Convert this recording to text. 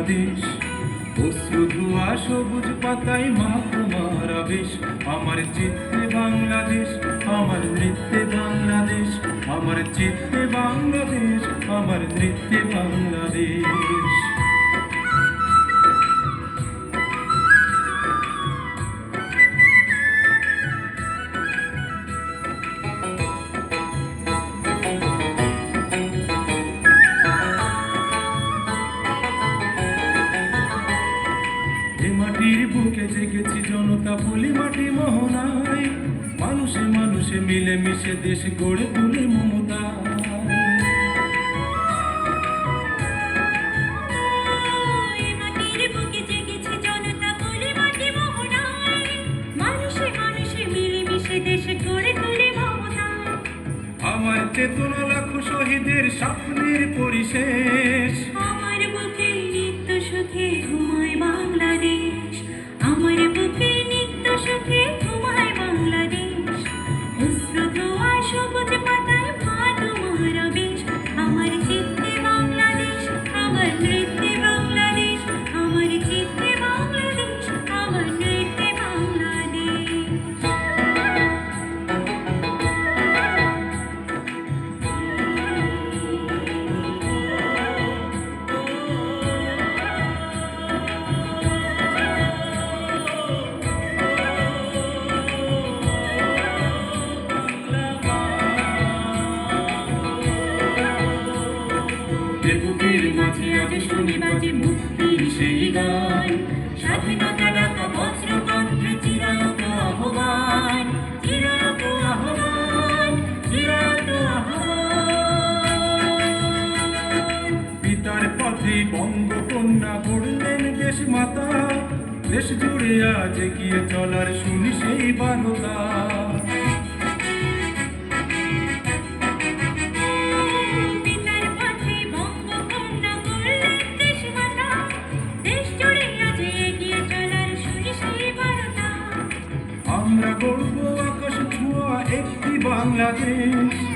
বাংলাদেশ। অশ্রু সবুজ পাতাই মা তোমার আবেশ। আমার চিত্তে বাংলাদেশ, আমার নৃত্যে বাংলাদেশ। আমার চিত্তে বাংলাদেশ, আমার নৃত্যে বাংলাদেশ। জনতা বলি মাটি মোহনায় মানুষে মানুষে মিলে মিশে দেশ গড়ে তুলে মমতা। বলে দেশে গড়ে তোলে আমার চেতনা লাখো শহীদের স্বপ্নের পরিশেষ। আমার বুকে নিত্য সুখে ঘুমায় বাংলাদেশ বুকের মাঝে আজ শুনি বাজে মুক্তির সেই গান। স্বাধীনতা ডাকা বজ্র কণ্ঠে চিরায়ত আহ্বান চিরায়ত আহ্বান। চিরায়ত বঙ্গকন্যা গড়লেন দেশ মাতা দেশ জুড়ে আজ গিয়ে চলার শুনি সেই বারতা আমরা গর্ব আকাশ ছোঁয়া একটি বাংলাদেশ।